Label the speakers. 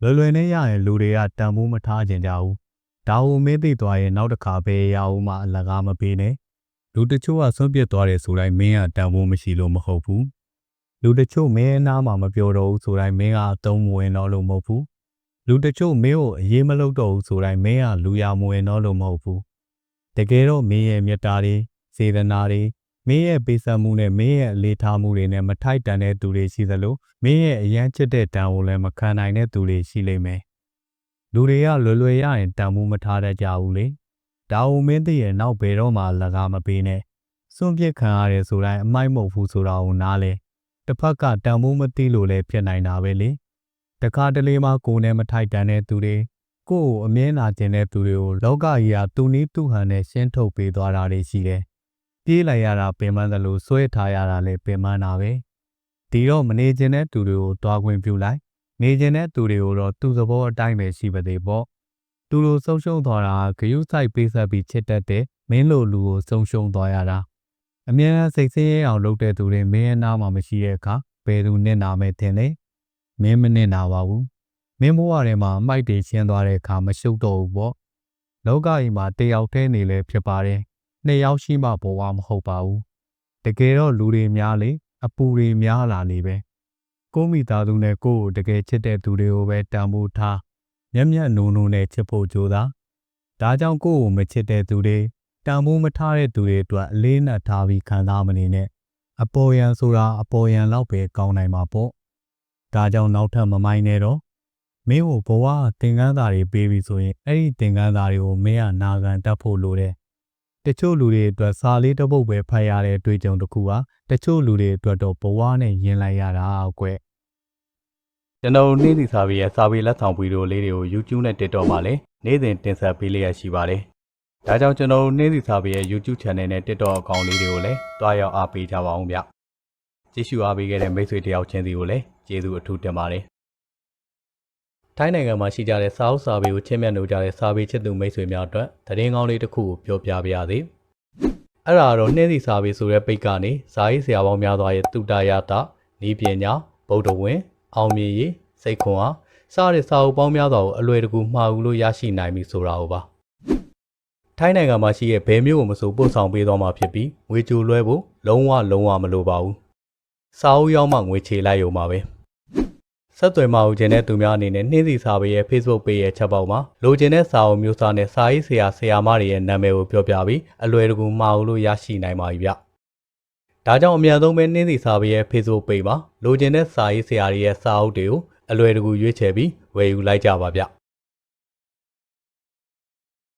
Speaker 1: လွယ်လွယ်နဲ့ရရင်လူတွေကတန်ဖိုးမထားကြကြဘူးဒါဟုမင်းသိသွားရင်နောက်တစ်ခါပဲရအောင်မှအလကားမပေးနဲ့လူတချို့ကဆွန့်ပစ်သွားတယ်ဆိုတိုင်းမင်းကတန်ဖိုးမရှိလို့မဟုတ်ဘူးလူတချို့မင်းအနားမှာမပြောတော့ဘူးဆိုတိုင်းမင်းကအသုံးမဝင်တော့လို့မဟုတ်ဘူးလူတချို့မင်းကိုအရေးမလုပ်တော့ဘူးဆိုတိုင်းမင်းကလူရမဝင်တော့လို့မဟုတ်ဘူးတကယ်တော့မင်းရဲ့မေတ္တာတွေစေတနာတွေ မင်းရဲ့ပေးဆက်မှုနဲ့မင်းရဲ့အလေးထားမှုတွေနဲ့မထိုက်တန်တဲ့သူတွေရှိသလိုမင်းရဲ့အရန်ချစ်တဲ့တန်ကိုလည်းမခံနိုင်တဲ့သူတွေရှိလိမ့်မယ်လူတွေကလွယ်လွယ်ရရင်တန်မှုမထားတတ်ကြဘူးလေဒါဟုမင်းသိရဲ့နောက်ဘယ်တော့မှလကားမပေးနဲ့စွန့်ပစ်ခံရတယ်ဆိုတိုင်းအမိုက်မဟုတ်ဘူးဆိုတာကိုနားလဲတစ်ဖက်ကတန်မှုမသိလို့လည်းဖြစ်နိုင်တာပဲလေတခါတလေမှကိုယ်နဲ့မထိုက်တန်တဲ့သူတွေကိုယ့်ကိုအမြဲနာကျင်တဲ့သူတွေကိုလောကကြီးကသူနည်းသူဟန်နဲ့ရှင်းထုတ်ပေးသွားတာတွေရှိတယ် ပြေးလိုက်ရတာပင်ပန်းတယ်လို့ဆွဲထားရတာလည်းပင်ပန်းတာပဲဒီတော့မနေကျင်တဲ့သူတွေကိုတွားခွင့်ပြုလိုက်နေကျင်တဲ့သူတွေကိုတော့သူ့သဘောအတိုင်းပဲရှိပါသေးပေါ့သူတို့ဆုံးရှုံးသွားတာကဂယုစိုက်ပေးဆက်ပြီးချစ်တတ်တဲ့မင်းလိုလူကိုဆုံးရှုံးသွားရတာအမြဲတမ်းစိတ်ဆင်းရဲအောင်လုပ်တဲ့သူတွေမင်းအနားမှာမရှိတဲ့အခါဘယ်သူနစ်နာမဲ့တင်လဲမင်းမနစ်နာပါဘူးမင်းဘဝထဲမှာအမိုက်တွေရှင်းသွားတဲ့အခါမရှုပ်တော့ဘူးပေါ့လောကကြီးမှာတယောက်တည်းနေလဲဖြစ်ပါတယ် နှစ်ယောက်ရှိမှဘဝမဟုတ်ပါဘူးတကယ်တော့လူတွေများလေအပူတွေများလာနေပဲကိုမိသားစုနဲ့ကိုယ့်ကိုတကယ်ချစ်တဲ့သူတွေကိုပဲတန်ဖိုးထားမျက်မျက်နှုံနှုံနဲ့ချစ်ဖို့ကြိုးစားဒါကြောင့်ကိုယ့်ကိုမချစ်တဲ့သူတွေတန်ဖိုးမထားတဲ့သူတွေအတွက်အလေးနက်ထားပြီးခံစားမနေနဲ့အပေါ်ယံဆိုတာအပေါ်ယံလောက်ပဲကောင်းနိုင်မှာပေါ့ဒါကြောင့်နောက်ထပ်မမိုင်းနဲ့တော့မင်းကိုဘဝသင်္ကန်းသားတွေပေးပြီဆိုရင်အဲ့ဒီသင်္ကန်းသားတွေကိုမင်းကနာခံတတ်ဖို့လိုတယ် တချို့လူတွေအတွက်စာလေးတစ်ပုဒ်ပဲဖတ်ရတဲ့အတွေ့အကြုံတစ်ခုဟာတချို့လူတွေအတွက်တော့ဘဝနဲ့ယဉ်လိုက်ရတာကွယ်ကျွန်တော်နေ့စီစာပေရဲ့စာပေလက်ဆောင်ဗီဒီယိုလေးတွေကို YouTube နဲ့ TikTok မှာလည်းနေ့စဉ်တင်ဆက်ပေးလျက်ရှိပါတယ်။ဒါကြောင့်ကျွန်တော်နေ့စီစာပေရဲ့ YouTube Channel နဲ့ TikTok အကောင့်လေးတွေကိုလည်းတွားရောက်အားပေးကြပါအောင်ဗျ။ကြည့်ရှုအားပေးခဲ့တဲ့မိတ်ဆွေတယောက်ချင်းစီကိုလည်းကျေးဇူးအထူးတင်ပါတယ်။ ထိုင်းနိုင်ငံမှာရှိကြတဲ့စာအုပ်စာပေကိုချစ်မြတ်နိုးကြတဲ့စာပေချစ်သူမိတ်ဆွေများအတွက်သတင်းကောင်းလေးတစ်ခုကိုပြောပြပါရစေ။အဲ့ဒါတော့နှင်းစီစာပေဆိုတဲ့ပိတ်ကနေဇာရေးဆရာပေါင်းများစွာရဲ့တုတရတဤပညာဗုဒ္ဓဝင်အောင်မြင်ရေးစိတ်ခွန်အားစတဲ့စာအုပ်ပေါင်းများစွာကိုအလွယ်တကူမှားဘူးလို့ရရှိနိုင်ပြီဆိုတာကိုပါထိုင်းနိုင်ငံမှာရှိတဲ့ဘယ်မျိုးကိုမဆိုပို့ဆောင်ပေးသွားမှာဖြစ်ပြီးငွေကြိုလွှဲဖို့လုံးဝလုံးဝမလိုပါဘူးစာအုပ်ရောက်မှငွေချေလိုက်ရုံပါပဲ ဆက်သွယ်မအောင်ခြင်းတဲ့သူများအနေနဲ့နှင်းစီစာပေရဲ့ Facebook page ရဲ့ချက်ပေါက်မှာလိုချင်တဲ့စာအုပ်မျိုးစားနဲ့စာရေးဆရာဆရာမတွေရဲ့နာမည်ကိုပြောပြပြီးအလွယ်တကူမှားဘူးလို့ရရှိနိုင်ပါပြီဗျဒါကြောင့်အများဆုံးပဲနှင်းစီစာပေရဲ့ Facebook page မှာလိုချင်တဲ့စာရေးဆရာတွေရဲ့စာအုပ်တွေကိုအလွယ်တကူရွေးချယ်ပြီးဝယ်ယူလိုက်ကြပါဗျ